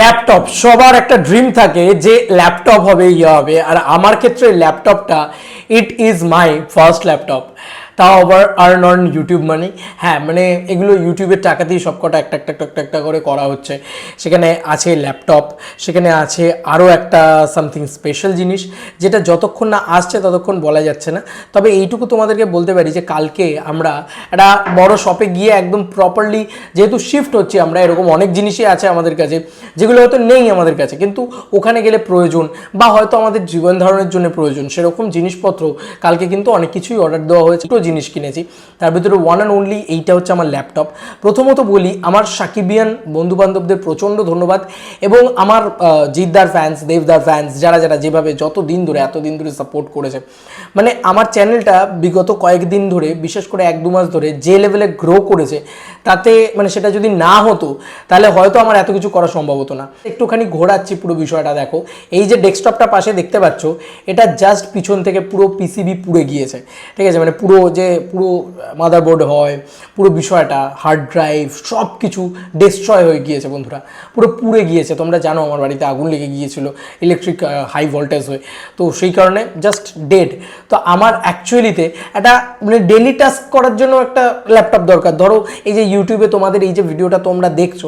Laptop, সবার একটা dream থাকে যে ল্যাপটপ হবে ইয়ে হবে। আর আমার ক্ষেত্রে ল্যাপটপটা it is my first laptop. তাও আবার আর্ন অন ইউটিউব মানি হ্যাঁ মানে এগুলো ইউটিউবের টাকা টাকাতেই সবকটা একটা একটা একটা একটা করে করা হচ্ছে। সেখানে আছে ল্যাপটপ সেখানে আছে আরও একটা সামথিং স্পেশাল জিনিস, যেটা যতক্ষণ না আসছে ততক্ষণ বলা যাচ্ছে না। তবে এইটুকু তোমাদেরকে বলতে পারি যে কালকে আমরা একটা বড় শপে গিয়ে একদম প্রপারলি যেহেতু শিফট হচ্ছে আমরা, এরকম অনেক জিনিসই আছে আমাদের কাছে, যেগুলো হয়তো নেই আমাদের কাছে, কিন্তু ওখানে গেলে প্রয়োজন বা হয়তো আমাদের জীবন ধারণের জন্য প্রয়োজন। সেরকম জিনিসপত্র কালকে কিন্তু অনেক কিছুই অর্ডার দেওয়া হয়েছে। জিনিস কিনেছি। তার ভিতরে ওয়ান অ্যান্ড অনলি এইটা হচ্ছে আমার ল্যাপটপ প্রথমত বলি, আমার সাকিবিয়ান বন্ধুবান্ধবদের প্রচণ্ড ধন্যবাদ এবং আমার জিদ্দার ফ্যান্স দেবদার ফ্যান্স যারা যারা যেভাবে যত দিন ধরে এত দিন ধরে সাপোর্ট করেছে। মানে আমার চ্যানেলটা বিগত কয়েকদিন ধরে, বিশেষ করে এক দু মাস ধরে, যে লেভেলে গ্রো করেছে তাতে মানে সেটা যদি না হতো, তাহলে হয়তো আমার এত কিছু করা সম্ভব হতো না। একটুখানি ঘোরাচ্ছি পুরো বিষয়টা, দেখো। এই যে ডেস্কটপটা পাশে দেখতে পাচ্ছ, এটা জাস্ট পিছন থেকে পুরো পিসিবি পুড়ে গিয়েছে। ঠিক আছে? মানে পুরো যে পুরো মাদারবোর্ড হয়, পুরো বিষয়টা হার্ড ড্রাইভ সব কিছু ডিস্ট্রয় হয়ে গিয়েছে বন্ধুরা। পুরো পুড়ে গিয়েছে। তোমরা জানো আমার বাড়িতে আগুন লেগে গিয়েছিল ইলেকট্রিক হাই ভোল্টেজ হয়ে। তো সেই কারণে জাস্ট ডেড তো আমার অ্যাকচুয়ালিতে একটা মানে ডেলি টাস্ক করার জন্য একটা ল্যাপটপ দরকার। ধরো, এই যে ইউটিউবে তোমাদের এই যে ভিডিওটা তোমরা দেখছ,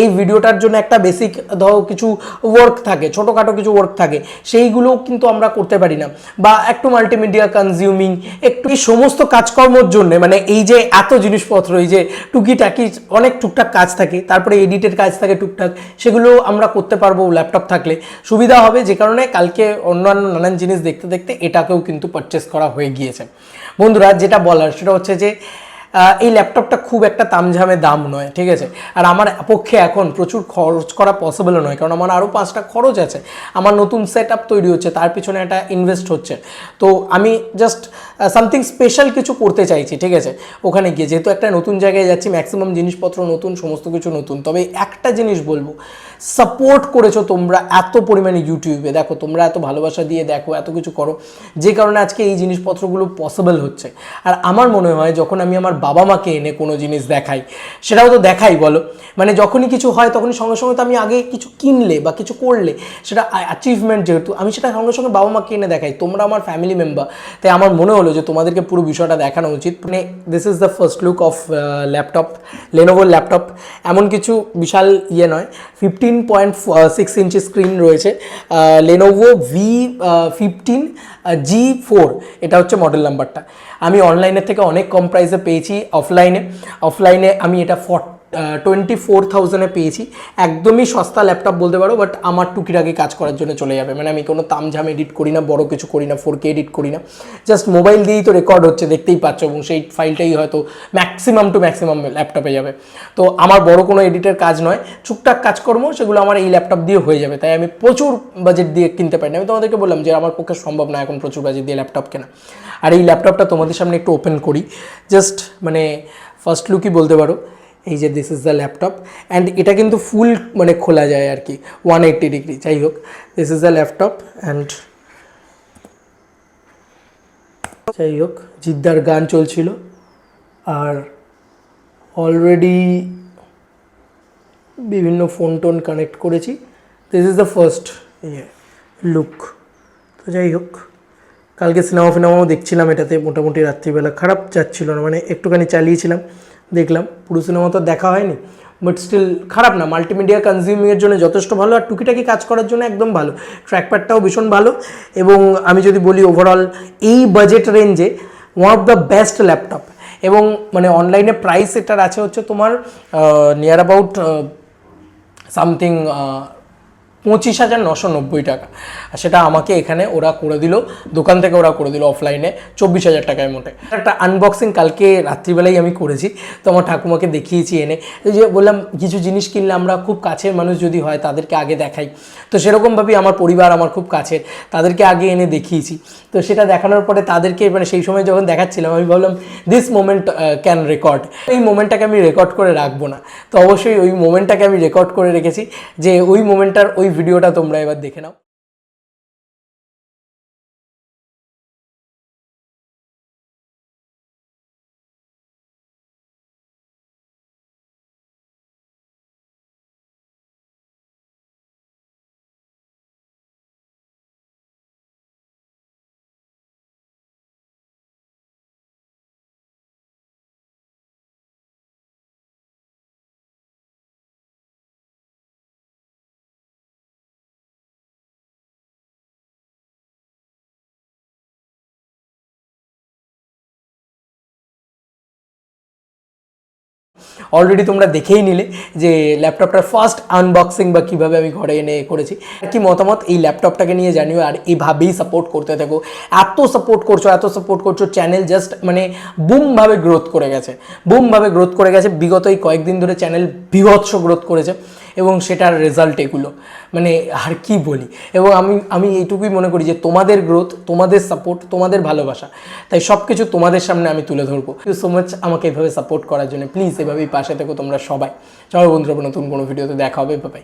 এই ভিডিওটার জন্য একটা বেসিক ধরো কিছু ওয়ার্ক থাকে, ছোটোখাটো কিছু ওয়ার্ক থাকে, সেইগুলোও কিন্তু আমরা করতে পারি না। বা একটু মাল্টিমিডিয়া কনজিউমিং একটু এই সমস্ত কাজকর্মর জন্য মানে এই যে এত জিনিসপত্র, এই যে টুকিটাকি অনেক টুকটাক কাজ থাকে, তারপরে এডিটের কাজ থাকে টুকটাক সেগুলো আমরা করতে পারব ল্যাপটপ থাকলে। সুবিধা হবে যে কারণে কালকে অন্যান্য নানান জিনিস দেখতে দেখতে এটাকেও কিন্তু পারচেস করা হয়ে গিয়েছে। বন্ধুরা, যেটা বলার, সেটা হচ্ছে যে এই ল্যাপটপটা খুব একটা তামঝামে দাম নয়, ঠিক আছে? আর আমার পক্ষে এখন প্রচুর খরচ করা পসিবল নয়, কারণ আমার আরও পাঁচটা খরচ আছে। আমার নতুন সেট তৈরি হচ্ছে, তার পিছনে একটা ইনভেস্ট হচ্ছে। তো আমি জাস্ট সামথিং স্পেশাল কিছু করতে চাইছি, ঠিক আছে? ওখানে গিয়ে যেহেতু একটা নতুন জায়গায় যাচ্ছি ম্যাক্সিমাম জিনিসপত্র নতুন, সমস্ত কিছু নতুন। তবে একটা জিনিস বলব সাপোর্ট করেছ তোমরা এত পরিমাণে ইউটিউবে দেখো, তোমরা এত ভালোবাসা দিয়ে দেখো, এত কিছু করো। যে কারণে আজকে এই জিনিসপত্রগুলো পসিবল হচ্ছে। আর আমার মনে হয় যখন আমি আমার বাবা মাকে এনে কোনো জিনিস দেখাই, সেটাও তো দেখাই বলো। মানে যখনই কিছু হয়, তখনই সঙ্গে সঙ্গে তো আমি আগে কিছু কিনলে বা কিছু করলে, সেটা অ্যাচিভমেন্ট যেহেতু, আমি সেটা সঙ্গে সঙ্গে বাবা মাকে এনে দেখাই, তোমরা আমার ফ্যামিলি মেম্বার তাই আমার মনে হলো যে তোমাদেরকে পুরো বিষয়টা দেখানো উচিত। মানে this is the first look of laptop লেনোভোর laptop এমন কিছু বিশাল ইয়ে নয় ফিফটিন পয়েন্ট সিক্স ইঞ্চি স্ক্রিন রয়েছে Lenovo V fifteen G four এটা হচ্ছে মডেল নাম্বারটা আমি অনলাইনের থেকে অনেক কম প্রাইসে পেয়েছি অফলাইনে অফলাইনে আমি এটা ফট টোয়েন্টি ফোর থাউজেন্ডে পেয়েছি। একদমই সস্তা ল্যাপটপ বলতে পারো বাট আমার টুকিটাকি কাজ করার জন্য চলে যাবে। মানে আমি কোনো তামঝাম এডিট করি না, বড় কিছু করি না ফোর কে এডিট করি না। জাস্ট মোবাইল দিয়েই তো রেকর্ড হচ্ছে, দেখতেই পাচ্ছ, এবং সেই ফাইলটাই হয়তো ম্যাক্সিমাম টু ম্যাক্সিমাম ল্যাপটপে যাবে। তো আমার বড় কোনো এডিটের কাজ নয়। টুকটাক কাজকর্ম, সেগুলো আমার এই ল্যাপটপ দিয়ে হয়ে যাবে। তাই আমি প্রচুর বাজেট দিয়ে কিনতে পারি না। আমি তোমাদেরকে বললাম যে, আমার পক্ষে সম্ভব না এখন প্রচুর বাজেট দিয়ে ল্যাপটপ কেনা। আর এই ল্যাপটপটা তোমাদের সামনে একটু ওপেন করি। জাস্ট মানে ফার্স্ট লুকই বলতে পারো, এই যে this is the laptop and এটা কিন্তু ফুল মানে খোলা যায় আর কি ওয়ান এইট্টি ডিগ্রি যাই হোক this is the laptop and যাই হোক, জিদ্দার গান চলছিল আর অলরেডি বিভিন্ন ফোন টোন কানেক্ট করেছি। দিস ইজ দ্য ফার্স্ট ইয়ে লুক তো যাই হোক। কালকে সিনেমা ফিনেমাও দেখছিলাম এটাতে, মোটামুটি রাত্রিবেলা। খারাপ যাচ্ছিল না মানে একটুখানি চালিয়েছিলাম, দেখলাম। পুরো সিনেমা তো দেখা হয়নি বাট স্টিল খারাপ না। মাল্টিমিডিয়া কনজিউমিংয়ের জন্য যথেষ্ট ভালো, আর টুকিটাকি কাজ করার জন্য একদম ভালো। ট্র্যাকপ্যাডটাও ভীষণ ভালো, এবং আমি যদি বলি ওভারঅল এই বাজেট রেঞ্জে one of the best laptop এবং মানে অনলাইনে প্রাইস এটার আছে হচ্ছে তোমার নিয়ার অ্যাবাউট সামথিং পঁচিশ হাজার নশো নব্বই টাকা। সেটা আমাকে এখানে ওরা করে দিল, দোকান থেকে ওরা করে দিল অফলাইনে চব্বিশ হাজার টাকায় মোটে একটা আনবক্সিং কালকে রাত্রিবেলাই আমি করেছি, তো আমার ঠাকুমাকে দেখিয়েছি এনে। যে বললাম, কিছু জিনিস কিনলে আমরা খুব কাছের মানুষ যদি হয়, তাদেরকে আগে দেখাই। তো সেরকমভাবেই আমার পরিবার আমার খুব কাছের, তাদেরকে আগে এনে দেখিয়েছি। তো সেটা দেখানোর পরে তাদেরকে মানে সেই সময় যখন দেখাচ্ছিলাম, আমি ভাবলাম দিস মোমেন্ট ক্যান রেকর্ড এই মোমেন্টটাকে আমি রেকর্ড করে রাখব না। তো অবশ্যই ওই মোমেন্টটাকে আমি রেকর্ড করে রেখেছি, যে ওই মোমেন্টটার ওই ভিডিওটা তোমরা এবার দেখে নাও। অলরেডি তোমরা দেখেই নিলে যে ল্যাপটপটার ফার্স্ট আনবক্সিং বা কীভাবে আমি ঘরে এনে করেছি। কি মতামত? এই ল্যাপটপটাকে নিয়ে জানিও আর এইভাবেই সাপোর্ট করতে থাকো। এত সাপোর্ট করছ, এত সাপোর্ট করছ চ্যানেল জাস্ট মানে বুমভাবে গ্রোথ করে গেছে। বুমভাবে গ্রোথ করে গেছে। বিগত এই কয়েকদিন ধরে চ্যানেল বিভৎস গ্রোথ করেছে। এবং সেটার রেজাল্ট এগুলো। মানে আর কি বলি? এবং আমি আমি এইটুকুই মনে করি যে তোমাদের গ্রোথ তোমাদের সাপোর্ট তোমাদের ভালোবাসা, তাই সব কিছু তোমাদের সামনে আমি তুলে ধরবো। ইউ সো মাচ আমাকে এভাবে সাপোর্ট করার জন্য। প্লিজ এভাবেই পাশে থেকো তোমরা সবাই। চলো বন্ধুরা, নতুন কোনো ভিডিওতে দেখা হবে। বাই